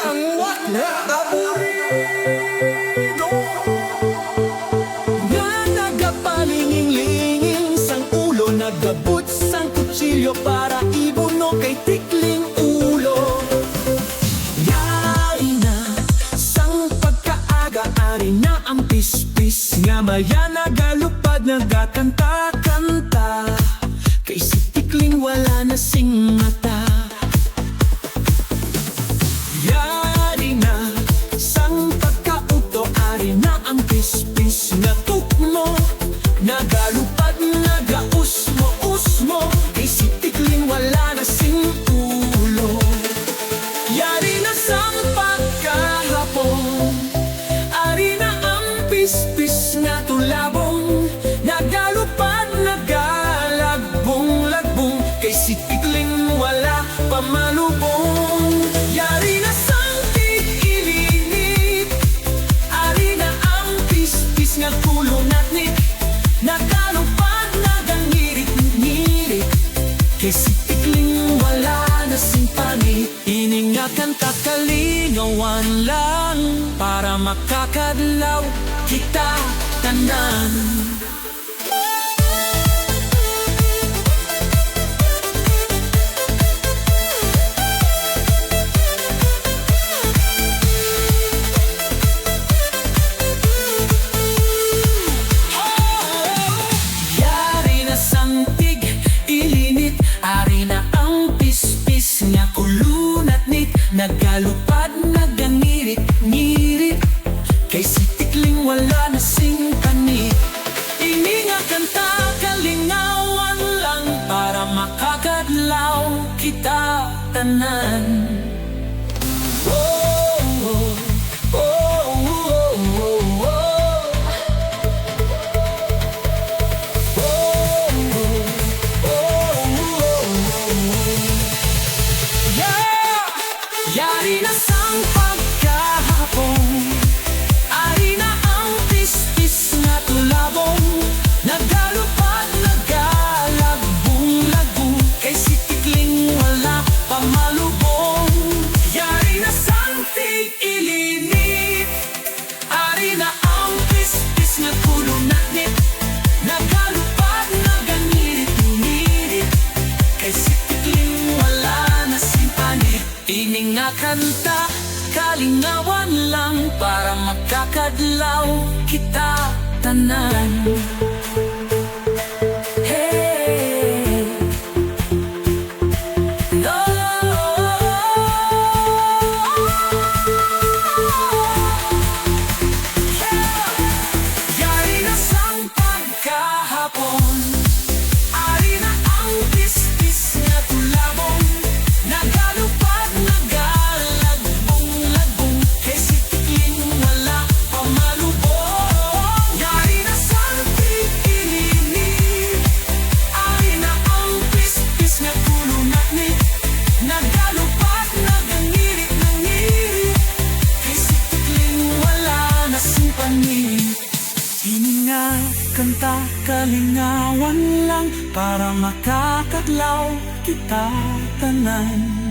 Kamwat na aburido Nga nagapalinging-linging Sang ulo nagabot sang kutsilyo Para ibuno kay tikling ulo Yari na sang pagkaaga Ari na ang pispis Nga maya nagalupad Nagakanta-kanta Kay si tikling wala na sing mata pispis na tulabong Nagalupad, nagalagbong-lagbong Kay si Tigling wala pamalubong Yari na sang tig-ilinit Ari na ang pispis nga kulong natnit Nagalupad, nagangirit-ngirit Kay si Tigling wala na simpani Iningakan kakalinawan lang. Para makakadlaw kita tanan Kay tikling wala na sing panit Ini nga kanta kalingawan lang Para makakadlaw kita tanan! Yari na sang pagkahapon Ini nga kanta, kalingawan lang Para makakadlaw kita tanan kanta kalingawan lang Para makakadlaw kita tanan